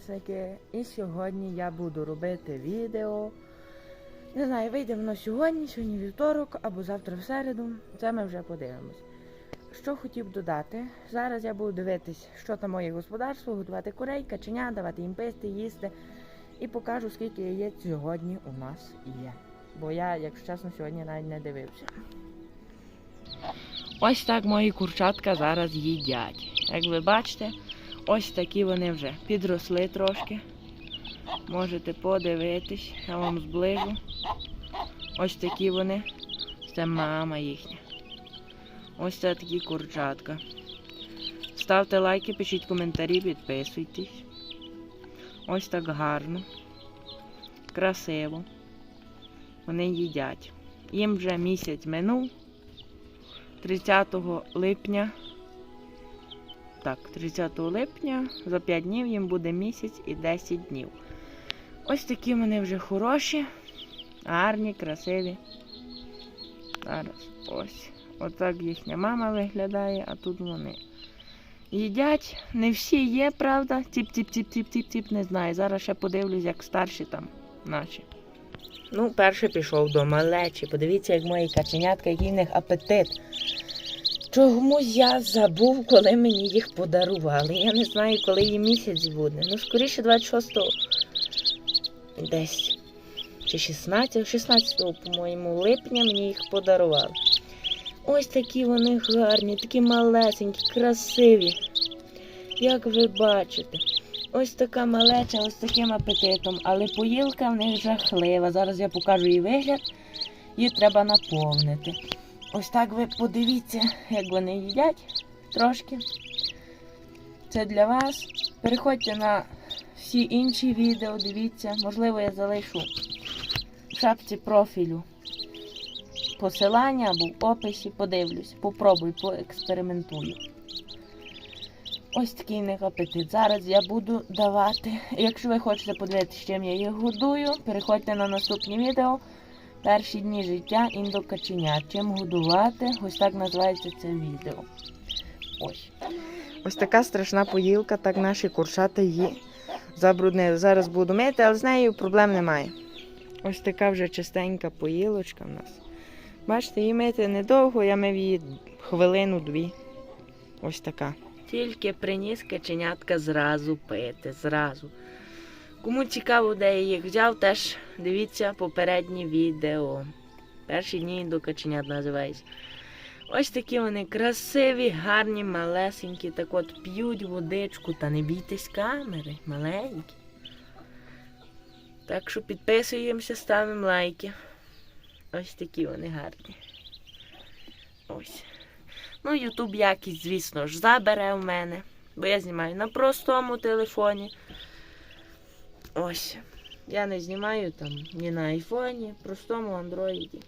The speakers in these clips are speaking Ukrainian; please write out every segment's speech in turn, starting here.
підписники. І сьогодні я буду робити відео. Не знаю, вийде воно сьогодні, сьогодні вівторок або завтра в середу. Це ми вже подивимось. Що хотів додати? Зараз я буду дивитись, що там моє господарство, готувати курей, каченя, давати їм писти, їсти. І покажу, скільки яєць сьогодні у нас є. Бо я, якщо чесно, сьогодні навіть не дивився. Ось так мої курчатка зараз їдять. Як ви бачите, ось такі вони вже підросли трошки. Можете подивитись, я вам зближу. Ось такі вони. Це мама їхня. Ось це такі курчатка. Ставте лайки, пишіть коментарі, підписуйтесь. Ось так гарно. Красиво. Вони їдять. Їм вже місяць минув. 30 липня. Так, 30 липня за 5 днів їм буде місяць і 10 днів. Ось такі вони вже хороші, гарні, красиві. Зараз ось. Отак їхня мама виглядає, а тут вони. Їдять, не всі є, правда. Тіп-тіп-тіп-тіп-тіп-тіп, не знаю. Зараз ще подивлюсь, як старші там наші. Ну, перший пішов до малечі. Подивіться, як мої каченятка, який в них апетит. Чомусь я забув, коли мені їх подарували. Я не знаю, коли їм місяць буде. Ну, скоріше 26-го. Десь. Чи 16, 16, по-моєму, липня мені їх подарували. Ось такі вони гарні, такі малесенькі, красиві. Як ви бачите. Ось така малеча, ось таким апетитом, але поїлка в них жахлива. Зараз я покажу її вигляд. Її треба наповнити. Ось так ви подивіться, як вони їдять трошки. Це для вас. Переходьте на всі інші відео, дивіться. Можливо, я залишу в шапці профілю посилання або в описі. Подивлюсь, попробуй, поекспериментую. Ось такий них апетит. Зараз я буду давати. Якщо ви хочете подивитися, чим я їх годую, переходьте на наступні відео. Перші дні життя індокаченят. Чим годувати? Ось так називається це відео. Ось. Ось така страшна поїлка, так наші курчата її забруднили. Зараз буду мити, але з нею проблем немає. Ось така вже чистенька поїлочка в нас. Бачите, її мити недовго, я мив її хвилину-дві. Ось така. Тільки приніс каченятка зразу пити, зразу. Кому цікаво, де я їх взяв, теж дивіться попереднє відео. Перші дні до каченят називається. Ось такі вони красиві, гарні, малесенькі. Так от п'ють водичку, та не бійтесь камери, маленькі. Так що підписуємося, ставимо лайки. Ось такі вони гарні. Ось. Ну, Ютуб якість, звісно ж, забере в мене, бо я знімаю на простому телефоні. Ось. Я не знімаю там ні на айфоні, простому андроїді.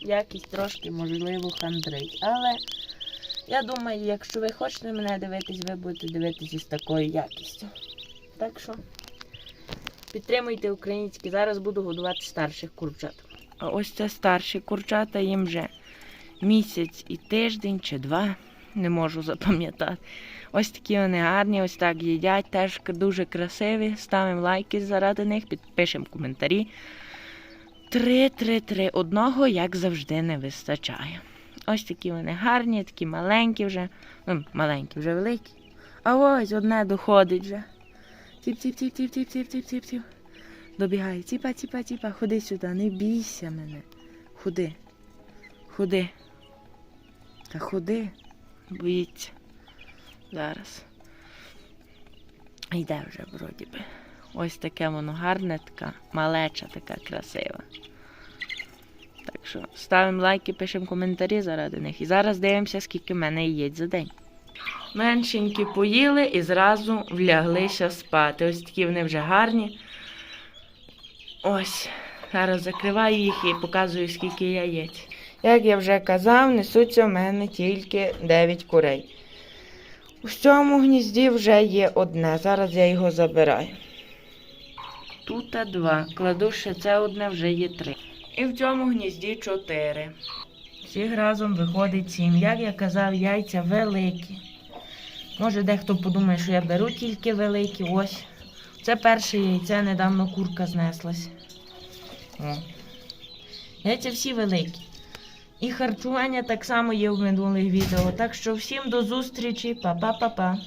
Якість трошки, можливо, хандрить. Але я думаю, якщо ви хочете мене дивитись, ви будете дивитись із такою якістю. Так що підтримуйте українське. Зараз буду годувати старших курчат. А ось це старші курчата їм вже місяць і тиждень чи два. Не можу запам'ятати. Ось такі вони гарні, ось так їдять, теж дуже красиві. Ставимо лайки заради них, підпишемо коментарі. Три, три, три. Одного, як завжди, не вистачає. Ось такі вони гарні, такі маленькі вже. Ну, маленькі, вже великі. А ось одне доходить вже. Тіп-тіп-тіп-тіп-тіп-тіп-тіп-тіп. Добігає. Тіпа, тіпа, тіпа, ходи сюди, не бійся мене. Ходи. Ходи. Та ходи. Боїться. Зараз. Йде вже вроді би. Ось таке воно гарне, така малеча, така красива. Так що ставимо лайки, пишемо коментарі заради них. І зараз дивимося, скільки в мене є за день. Меншенькі поїли і зразу вляглися спати. Ось такі вони вже гарні. Ось. Зараз закриваю їх і показую, скільки яєць. Як я вже казав, несуться в мене тільки 9 курей. У цьому гнізді вже є одне. Зараз я його забираю. Тут два. Кладу ще це одне, вже є три. І в цьому гнізді чотири. Всіх разом виходить сім. Як я казав, яйця великі. Може, дехто подумає, що я беру тільки великі. Ось. Це перше яйце, недавно курка знеслась. О. Яйця всі великі. І харчування так само є в минулих відео. Так що всім до зустрічі, па-па-па-па.